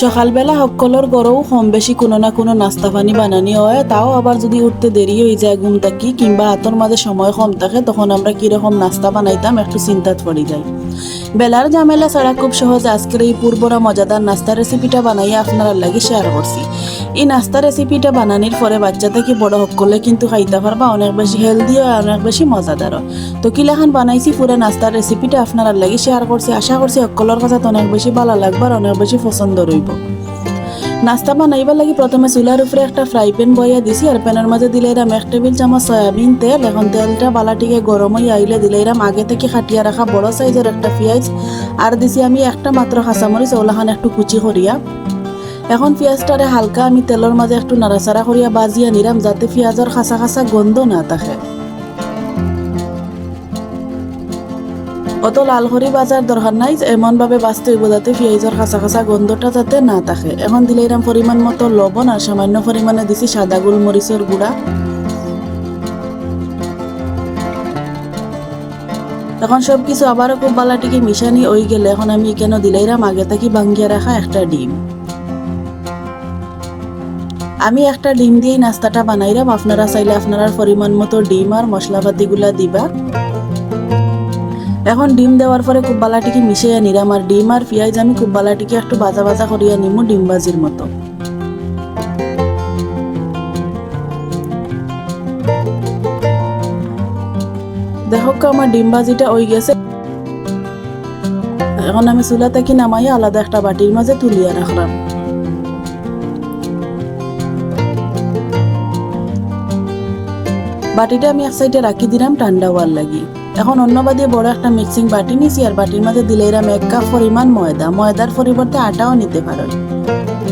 সকালবেলা সকলের গড়েও কম বেশি কোনো না কোনো নাস্তা পানি বানানি হয়। তাও আবার যদি উঠতে দেরি হয়ে যায় ঘুম থাকি কিংবা হাতের মাঝে সময় কম থাকে, তখন আমরা কীরকম নাস্তা বানাইতাম একটু চিন্তাত পড়ে যাই বেলার ঝামেলা ছাড়া খুব সহজ আজকের এই পূর্বরা মজাদার নাস্তা রেসিপিটা বানাইয়া আপনারা লাগে শেয়ার করছি এই নাস্তা রেসিপিটা বানানির পরে বাচ্চা থেকে বড় সকলে কিন্তু খাইতে পারবা অনেক বেশি হেলদি আর অনেক বেশি মজাদারও তো কিলাখান বানাইছি পুরো নাস্তার রেসিপিটা আপনারা লাগে শেয়ার করছি আশা করছি সকলের কাছে অনেক বেশি ভালো লাগবার অনেক বেশি পছন্দ রইব নাস্তা বানাইবার লাগি প্রথমে চুলার উপরে একটা ফ্রাই প্যান বইয়া দিছি, আর প্যানের মাঝে দিলে এরাম এক টেবিল চামচ সয়াবিন তেল, এখন তেলটা বালাটিকে গরম হয়ে আইলে দিলে এরাম আগে থেকে খাটিয়া রাখা বড় সাইজের একটা পেঁয়াজ, আর দিছি আমি একটা মাত্র কাঁচামরিচ, ওলাখান একটু কুচি করিয়া। এখন পেঁয়াজটারে হালকা আমি তেলের মাঝে একটু নাড়াচাড়া করিয়া বাজিয়া নিলাম, যাতে পেঁয়াজের খাসা খাসা গন্ধ না থাকে। অত লাল করি বাজার দরকার নাই এমন ভাবে বাঁচতে হইব যাতে পেঁয়াজের খাসা খাসা গন্ধটা যাতে না থাকে। এখন দিলে এরম পরিমাণ মতো লবণ আর সামান্য পরিমাণে দিছি সাদা গোলমরিচের গুঁড়া। এখন সব কিছু আবারও খুব বালাটিকে মিশানি ওই গেলে এখন আমি কেন দিলাইরাম আগে থাকি ভাঙ্গিয়া রাখা একটা ডিম। আমি একটা ডিম দিয়েই নাস্তাটা বানাইলাম আপনারা চাইলে আপনারা পরিমাণ মতো ডিম আর মশলাপাতিগুলা দিবা। এখন ডিম দেওয়ার পরে খুব মিশিয়ে নিলাম আর ডিম আর পেঁয়াজ আমি খুব একটু বাজা বাজা করিয়া নিমু ডিম বাজির মতো। দেখো আমার ডিম বাজিটা ওই গেছে। এখন আমি চুলা থেকে নামাই আলাদা একটা বাটির মাঝে তুলিয়া রাখলাম। বাটিটা আমি এক সাইডে রাখি দিলাম ঠান্ডা হওয়ার লাগি। এখন অন্য বাদে বড় একটা মিক্সিং বাটি নিছি আর বাটির মধ্যে দিলে এরাম এক কাপ পরিমাণ ময়দা। ময়দার পরিবর্তে আটাও নিতে পারো।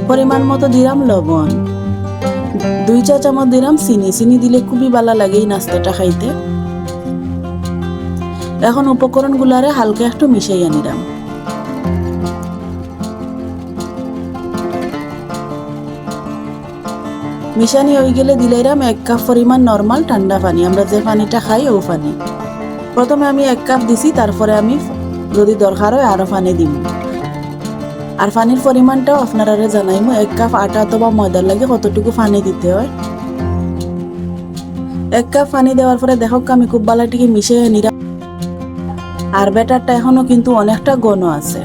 পরিমাণ মতো দিলাম লবণ। দুই চা চামচ দিলাম চিনি। চিনি দিলে খুবই ভালো লাগে এই নাস্তাটা খাইতে। এখন উপকরণগুলারে হালকা একটু মিশাইয়া নিলাম। মিশানি হয়ে গেলে দিলাইরাম এক কাপ পরিমাণ নর্মাল ঠান্ডা পানি। আমরা যে পানিটা খাই ও পানি। প্রথমে আমি এক কাপ দিছি, তারপরে আমি যদি দরকার হয় আরও পানি দিব আর পানির পরিমাণটাও আপনারা জানাইমু, এক কাপ আটা অথবা ময়দার লাগে কতটুকু পানি দিতে হয়। এক কাপ পানি দেওয়ার পরে দেখো আমি খুব বালাটিকে মিশিয়ে নিলাম। আর ব্যাটারটা এখনও কিন্তু অনেকটা ঘন আছে।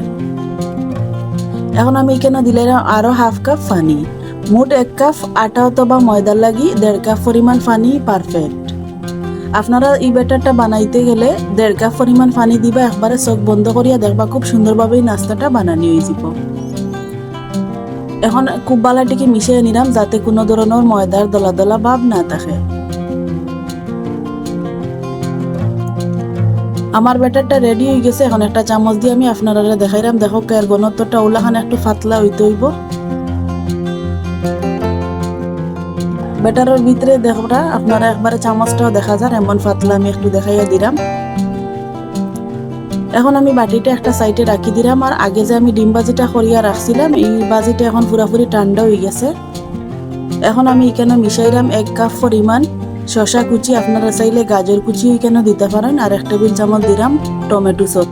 এখন আমি এখানে দিলে আরও হাফ কাপ পানি। মোট এক কাপ আটা অথবা ময়দার লাগি দেড় কাপ পরিমাণ পানি পারফেক্ট আপনারা এই ব্যাটারটা বানাইতে গেলে দেড় কাপ পরিমাণ পানি দিবা, একবারে চোখ বন্ধ করিয়া দেখবা খুব সুন্দরভাবে নাস্তাটা বানানি হয়ে যাব এখন খুব বালাটিকে মিশিয়ে নিলাম যাতে কোনো ধরনের ময়দার দলা দলা ভাব না থাকে। আমার ব্যাটারটা রেডি হয়ে গেছে, এখন একটা চামচ দিয়ে আমি আপনারা দেখাইলাম। দেখো এর ঘনত্বটা ওলাখান একটু ফাতলা হইতে হইব। ব্যাটারের ভিতরে দেখোটা আপনারা একবারে চামচটাও দেখা যায় এমন পাতলা আমি একটু দেখাইয়া দিলাম এখন আমি বাটিটা একটা সাইডে রাখি দিলাম আর আগে যে আমি ডিম বাজিটা করিয়া রাখছিলাম এই বাজিটা এখন পুরাপুরি ঠান্ডা হয়ে গেছে। এখন আমি এখানে মিশাইলাম এক কাপ পরিমাণ শশা কুচি, আপনারা চাইলে গাজর কুচি এখানে দিতে পারেন আর এক টেবিল চামচ দিলাম টমেটো সস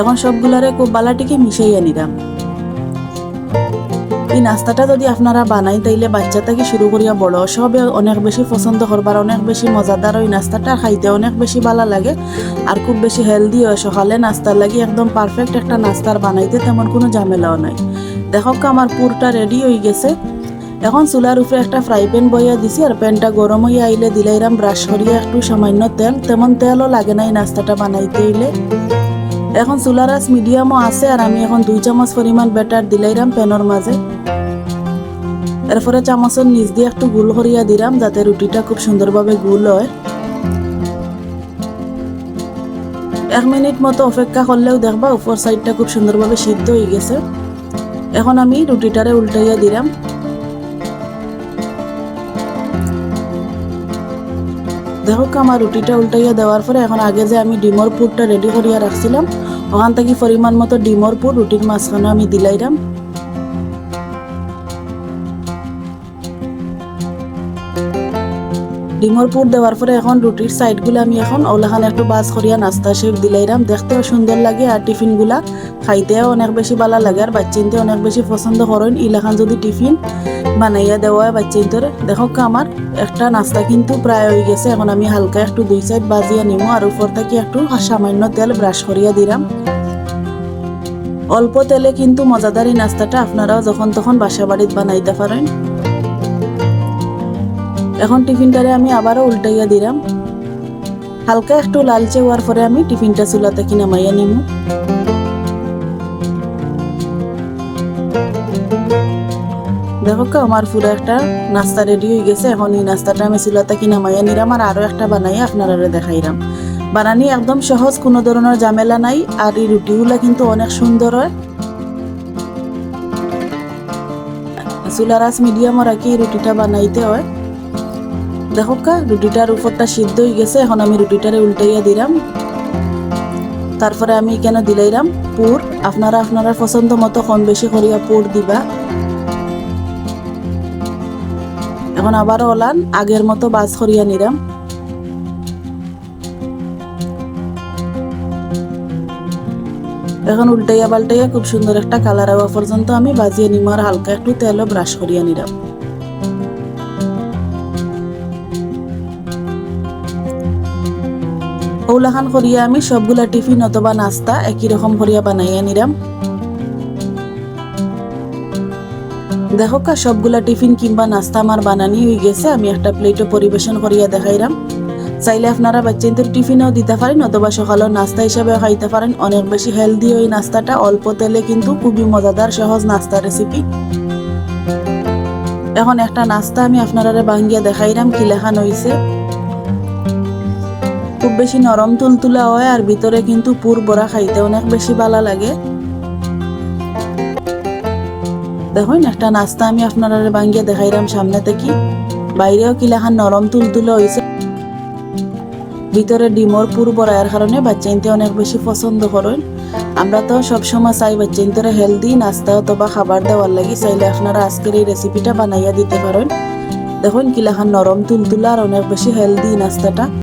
এখন সবগুলারে খুব বালাটিকে মিশাইয়া নিলাম এই নাস্তাটা যদি আপনারা বানাই, তাইলে বাচ্চা থেকে শুরু করিয়া বড়, সবে অনেক বেশি পছন্দ করবার, অনেক বেশি মজাদার ওই নাস্তাটা খাইতে অনেক বেশি ভালো লাগে। আর খুব বেশি হেলদি হয়, সকালে নাস্তার লাগি একদম পারফেক্ট একটা নাস্তার বানাইতে তেমন কোনো ঝামেলাও নাই। দেখো আমার পুরটা রেডি হয়ে গেছে। এখন চুলার উপরে একটা ফ্রাই প্যান বইয়া দিছি, আর প্যানটা গরম হইয়া আইলে দিলাইরাম ব্রাশ করিয়া একটু সামান্য তেল। তেমন তেলও লাগে না এই নাস্তাটা বানাইতে হইলে। এখন চুলার আস মিডিয়ামও আছে আর আমি এখন দুই চামচ পরিমাণ ব্যাটার দিলাইরাম প্যানের মাঝে এরপরে চামচের নিচ দিয়ে একটু গুল করিয়া দিলাম যাতে রুটিটা খুব সুন্দরভাবে গুল হয়। এক মিনিট মতো অপেক্ষা করলেও দেখবা উপর সাইডটা খুব সুন্দরভাবে সিদ্ধ হয়ে গেছে। এখন আমি রুটিটারে উল্টাইয়া দিলাম দেখো আমার রুটিটা উল্টাইয়া দেওয়ার পরে এখন আগে যে আমি ডিমর পুরটা রেডি করিয়া রাখছিলাম ওখান থেকে পরিমাণ মতো ডিমর পুর রুটির মাঝখানে আমি দিলাইলাম ডিমর পুর দেওয়ার পরে এখন রুটির সাইডগুলো আমি এখন ওলাখান একটু বাস করিয়া নাস্তা শেপ দিলাইরাম দেখতেও সুন্দর লাগে আর টিফিনগুলা খাইতেও অনেক বেশি ভালো লাগে আর বাচ্চিনতে অনেক বেশি পছন্দ করেন ইলাখান যদি টিফিন বানাইয়া দেওয়া হয় বাচ্চিনতরে দেখো আমার একটা নাস্তা কিন্তু প্রায় হয়ে গেছে। এখন আমি হালকা একটু দুই সাইড বাজিয়া নিমো, আর উপর থেকে একটু সামান্য তেল ব্রাশ করিয়া দিলাম। অল্প তেলে কিন্তু মজাদার নাস্তাটা আপনারাও যখন তখন বাসা বাড়িতে বানাইতে পারেন। এখন টিফিনটারে আমি আবারও উল্টাইয়া দিলাম। হালকা একটু লালচে হওয়ার পরে আমি টিফিনটা চুলা থেকে নামাইয়া নিমু। দেখো আমার পুরো একটা নাস্তা রেডি হয়ে গেছে। এখন এই নাস্তাটা আমি চুলা থেকে নামাইয়া নিলাম আর আরও একটা বানাইয়া আপনারা দেখাইলাম বানানি একদম সহজ, কোনো ধরনের ঝামেলা নাই আর এই রুটিগুলা কিন্তু অনেক সুন্দর হয়। চুলারাস মিডিয়ামও রাখি রুটিটা বানাইতে হয়। দেখো কা, রুটিটার উপরটা সিদ্ধ হয়ে গেছে, এখন আমি রুটিটারে উল্টাইয়া দিলাম তারপরে আমি এখানে দিলাইলাম পুর। আপনারা আপনারা পছন্দ মতো কম বেশি করিয়া পুর দিবা। এখন আবারও ওলান, আগের মতো বাস করিয়া নিলাম। এখন উল্টাইয়া পাল্টাইয়া খুব সুন্দর একটা কালার হওয়া পর্যন্ত আমি বাজিয়ে নিম আর হালকা একটু তেলও ব্রাশ করিয়া নিলাম। ওলাখান করিয়া আমি সবগুলা টিফিন অথবা নাস্তা একই রকম করিয়া বানাইয়া নিলাম। দেখো কা, সবগুলা টিফিন কিংবা নাস্তা আমার বানানি হয়ে গেছে, আমি একটা প্লেটে পরিবেশন করিয়া দেখাইলাম চাইলে আপনারা বাচ্চাদের টিফিনেও দিতে পারেন, অথবা সকালের নাস্তা হিসাবে খাইতে পারেন। অনেক বেশি হেলদি ওই নাস্তাটা, অল্প তেলে কিন্তু খুবই মজাদার, সহজ নাস্তা রেসিপি এখন একটা নাস্তা আমি আপনারা বাঙ্গিয়া দেখাইলাম কি লেখান হইছে খুব বেশি নরম তুলতুলা হয়, আর ভিতরে কিন্তু পুর বড়া খাইতে অনেক বেশি ভালো লাগে। দেখুন একটা নাস্তা আমি আপনারা বাঙ্গিয়া দেখাইলাম সামনে থেকে। বাইরেও কিলাখান নরম তুলতুলে হয়েছে ভিতরে ডিমর পুর বড়াইয়ের কারণে বাচ্চাইনতে অনেক বেশি পছন্দ করেন। আমরা তো সবসময় চাই বাচ্চাইনতরে হেলদি নাস্তা অথবা খাবার দেওয়ার লাগি, চাইলে আপনারা আজকের এই রেসিপিটা বানাইয়া দিতে পারেন। দেখুন কিলাখান নরম তুলতুলা আর অনেক বেশি হেলদি নাস্তাটা।